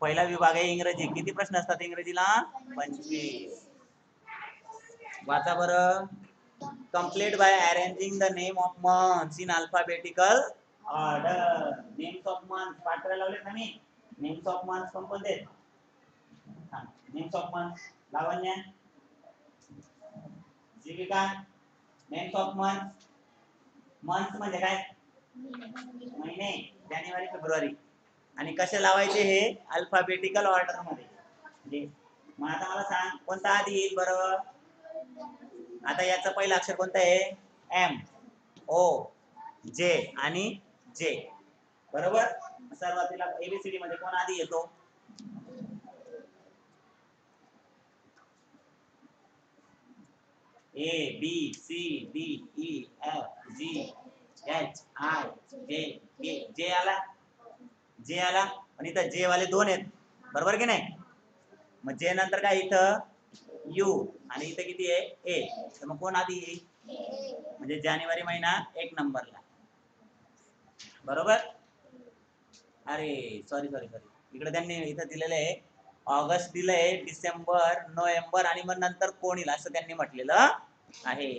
पहिला विभाग आहे इंग्रजी. किती प्रश्न असतात इंग्रजीला? पंचवीस. वाचा बर. Complete by arranging the name of months in alphabetical order of month months लावलेत करायला ना मी. नेम्स ऑफ मंथ कोणकोणते? आहेत? हा, names of Lavanya. Jeevika names of month month म्हणजे काय? महिने जानेवारी फेब्रुवारी. आणि कसे लावायचे हे? अल्फाबेटिकल ऑर्डरमध्ये. म्हणजे मग आता मला सांग कोणता आधी येईल बरोबर? आता याचं पहिलं अक्षर कोणतं आहे? एम ओ जे आणि जे. बरोबर? सर्वातीला एबीसीडी मध्ये कोण आधी येतो? A B C D E F G H I J K J आला? जे आला. आणि इथं जे वाले दोन आहेत. बरोबर की नाही? मग जे नंतर काय इथं? यू आणि इथं किती आहे? ए तर मग कोण आधी येईल? म्हणजे जानेवारी महिना एक नंबरला. बरोबर? अरे सॉरी सॉरी सॉरी इकडे त्यांनी इथं दिलेलं आहे. ऑगस्ट दिलंय डिसेंबर नोव्हेंबर आणि मग नंतर कोण येईल असं त्यांनी म्हटलेलं आहे.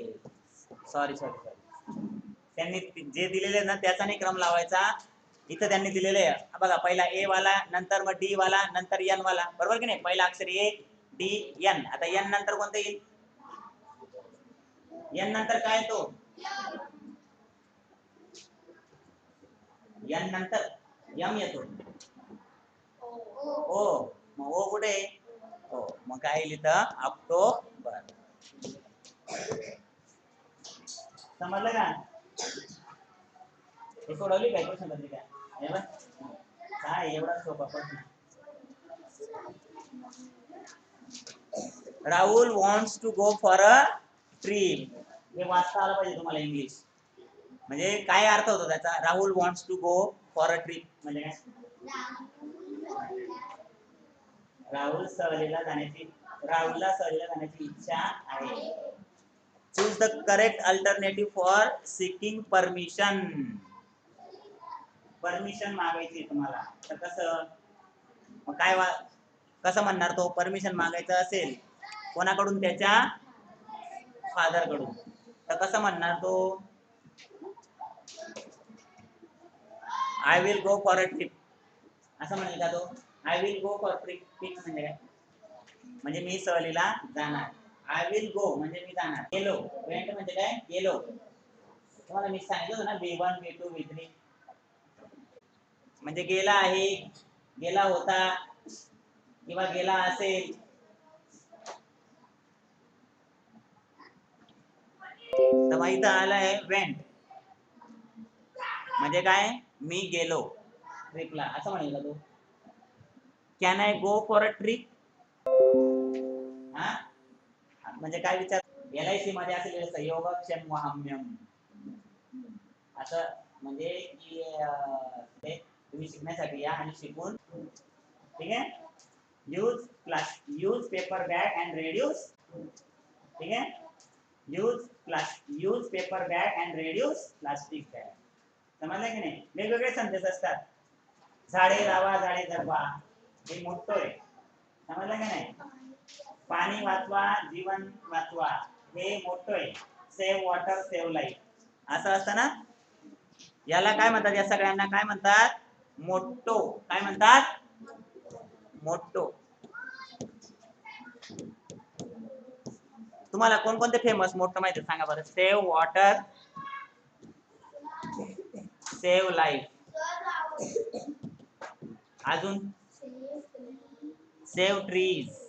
सॉरी सॉरी सॉरी त्यांनी जे दिलेले ना त्याचा नाही क्रम लावायचा. इथं त्यांनी दिलेले बघा पहिला ए वाला नंतर मग डी वाला नंतर एन वाला. बरोबर की नाही? पहिला अक्षर ए डी एन आता एन नंतर कोणतं येईल? एन नंतर काय तो एन नंतर यम येतो. ओ. मग ओ कुठे? ओ मग काय इथं ऑक्टोबर समजलं का? हे सोडवली काय? पत्रिका हे बघ. काय एवढा सोपा प्रश्न? Rahul wants to go for a trip हे वाचता आलं पाहिजे तुम्हाला इंग्लिश म्हणजे काय अर्थ होतो त्याचा? Rahul wants to go for a trip म्हणजे? काय राहुल सहलीला जाण्याची राहुलला सहलीला जाण्याची इच्छा आहे. Choose the correct alternative for seeking permission permission मागायची तुम्हाला. तर कसं? मग काय वा कसं म्हणणार तो? परमिशन मागायचं असेल कोणाकडून? त्याच्या फादरकडून. तर कसं म्हणणार तो? I will go for a trip असं म्हणेल का तो? I will go for trip trip म्हणजे काय? म्हणजे मी सहलीला जाणार. आय विल गो म्हणजे मी जाणार. गेलो वेंट म्हणजे काय? गेलो तुम्हाला मी सांगितलं होतं ना B one B two B three म्हणजे गेला आहे. गेला होता. किंवा गेला असेल. तर माहीत आलं आहे वेंट म्हणजे काय? मी गेलो. ट्रिपला. असं म्हणेल का तू can I go for a trip हा? म्हणजे काय विचार? एल आय सी मध्ये असेल सहयोगक्षम वाम्यम असं म्हणजे की तुम्ही शिकण्यासाठी या आणि शिकून ठीक आहे? Use pliers use paper bag and reduce ठीक आहे? Use pliers use paper bag and reduce plastic bag समजलं की नाही? वेगवेगळे संदेश असतात. झाडे लावा झाडे जगवा. हे मोठं आहे. समजलं की नाही? पाणी वाचवा जीवन वाचवा. हे मोठं आहे. सेव्ह वॉटर सेव्ह लाईफ असं असतं ना? याला काय म्हणतात? या सगळ्यांना काय म्हणतात? मोठो. काय म्हणतात? मोठो. तुम्हाला कोणकोणते फेमस मोठं माहिती सांगा बरं. सेव्ह वॉटर सेव्ह लाईफ अजून सेव्ह ट्रीज